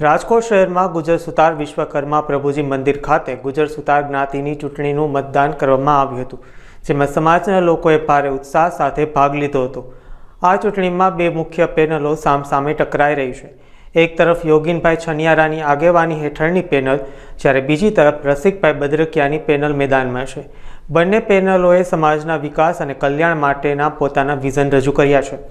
રાજકોટ શહેરમાં ગુજર સુતાર વિશ્વકર્મા પ્રભુજી મંદિર ખાતે ગુજર સુતાર જ્ઞાતિની ચૂંટણીનું મતદાન કરવામાં આવ્યું હતું, જેમાં સમાજના લોકોએ ભારે ઉત્સાહ સાથે ભાગ લીધો હતો. આ ચૂંટણીમાં બે મુખ્ય પેનલો સામસામે ટકરાઈ રહી છે. એક તરફ યોગીનભાઈ છનિયારાની આગેવાની હેઠળની પેનલ, જ્યારે બીજી તરફ રસિકભાઈ બદ્રકિયાની પેનલ મેદાનમાં છે. બંને પેનલોએ સમાજના વિકાસ અને કલ્યાણ માટેના પોતાના વિઝન રજૂ કર્યા છે.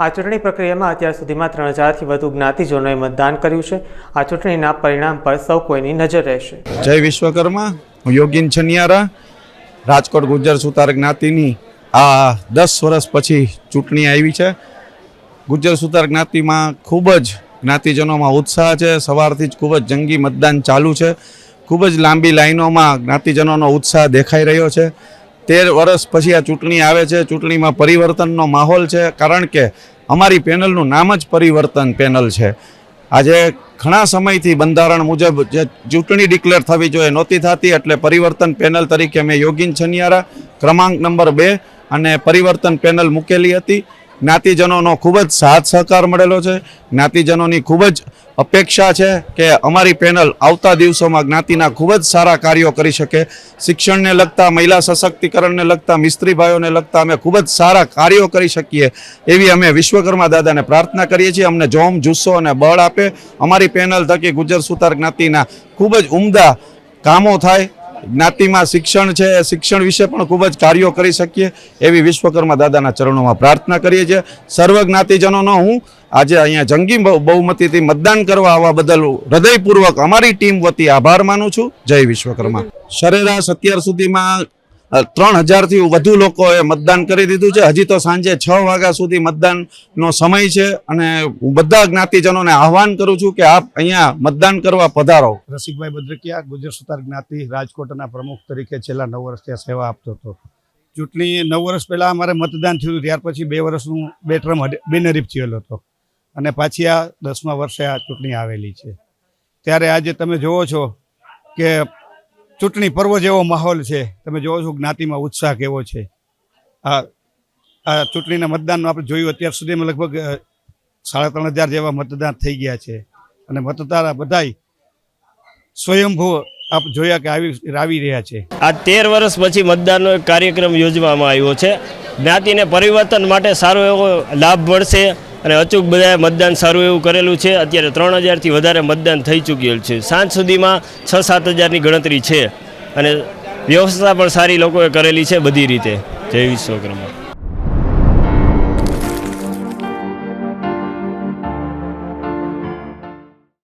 આ ચૂંટણી પ્રક્રિયામાં અત્યાર સુધીમાં ત્રણ હજારથી વધુ જ્ઞાતિજનોએ મતદાન કર્યું છે. આ ચૂંટણીના પરિણામ પર સૌ કોઈની નજર રહેશે. જય વિશ્વકર્મા. હું યોગીન છનિયારા, રાજકોટ ગુજર સુતાર જ્ઞાતિની આ દસ વર્ષ પછી ચૂંટણી આવી છે. ગુજર સુતાર જ્ઞાતિમાં ખૂબ જ જ્ઞાતિજનોમાં ઉત્સાહ છે. સવારથી જ ખૂબ જ જંગી મતદાન ચાલુ છે. ખૂબ જ લાંબી લાઈનોમાં જ્ઞાતિજનોનો ઉત્સાહ દેખાઈ રહ્યો છે. તેર વર્ષ પછી આ ચૂંટણી આવે છે. ચૂંટણીમાં પરિવર્તનનો માહોલ છે. કારણ કે અમારી પેનલનું નામ જ પરિવર્તન પેનલ છે. આજે ઘણા સમયથી બંધારણ મુજબ જે ચૂંટણી ડિક્લેર થવી જોઈએ નહોતી થતી એટલે પરિવર્તન પેનલ તરીકે મેં યોગીન છનિયારા ક્રમાંક નંબર બે અને પરિવર્તન પેનલ મૂકેલી હતી. જ્ઞાતિજનોનો ખૂબ જ સાથ સહકાર મળેલો છે. જ્ઞાતિજનોની ખૂબ જ અપેક્ષા છે કે અમારી પેનલ આવતા દિવસોમાં જ્ઞાતિના ખૂબ જ સારા કાર્યો કરી શકે. શિક્ષણને લગતા, મહિલા સશક્તિકરણને લગતા, મિસ્ત્રી ભાઈઓને લગતા અમે ખૂબ જ સારા કાર્યો કરી શકીએ એવી અમે વિશ્વકર્મા દાદાને પ્રાર્થના કરીએ છીએ. અમને જોમ, જુસ્સો અને બળ આપે. અમારી પેનલ થકી ગુજર સુતાર જ્ઞાતિના ખૂબ જ ઉમદા કામો થાય. જ્ઞાતિમાં શિક્ષણ છે, શિક્ષણ વિશે પણ ખૂબ જ કાર્યો કરી શકીએ એવી વિશ્વકર્મા દાદાના ચરણોમાં પ્રાર્થના કરીએ છીએ. સર્વ જ્ઞાતિજનોનો હું આજે અહીંયા જંગી બહુમતીથી મતદાન કરવા આવવા બદલ હૃદયપૂર્વક અમારી ટીમ વતી આભાર માનું છું. જય વિશ્વકર્મા. સરેરાશ અત્યાર સુધીમાં ત્રણ હજારથી વધુ લોકોએ મતદાન કરી દીધું છે. હજી તો સાંજે છ વાગ્યા સુધી મતદાનનો સમય છે અને હું બધા જ્ઞાતિજનોને આહવાન કરું છું કે આપ અહીંયા મતદાન કરવા પધારો. રસિકભાઈ બદ્રકિયા ગુજર સુતાર જ્ઞાતિ, રાજકોટના પ્રમુખ તરીકે છેલ્લા નવ વર્ષ ત્યાં સેવા આપતો હતો. ચૂંટણી નવ વર્ષ પહેલાં અમારે મતદાન થયું ત્યાર પછી બે વર્ષનું, બે ટર્મ બિનહરીફ થયેલો હતો. અને પાછી આ દસમા વર્ષે આ ચૂંટણી આવેલી છે. ત્યારે આજે તમે જોવો છો કે ચૂંટણી પર્વ જેવો માહોલ છે. તમે જોવો છો જ્ઞાતિમાં ઉત્સાહ કેવો છે. આ આ ચૂંટણીના મતદાનનું આપણે જોયું અત્યાર સુધીમાં લગભગ સાડા ત્રણ હજાર જેવા મતદાન થઈ ગયા છે. અને મતદાર બધાય સ્વયંભૂ આપ જોયા કે આવી આવી રહ્યા છે. આ તેર વર્ષ પછી મતદાનનો એક કાર્યક્રમ યોજવામાં આવ્યો છે. જ્ઞાતિને પરિવર્તન માટે સારો એવો લાભ મળશે. અને અચૂક બધાએ મતદાન સારું એવું કરેલું છે. અત્યારે ત્રણ હજારથી વધારે મતદાન થઈ ચૂક્યું છે. સાંજ સુધીમાં છ સાત હજારની ગણતરી છે. અને વ્યવસ્થા પણ સારી લોકોએ કરેલી છે બધી રીતે. જય વિશ્વકર્મા.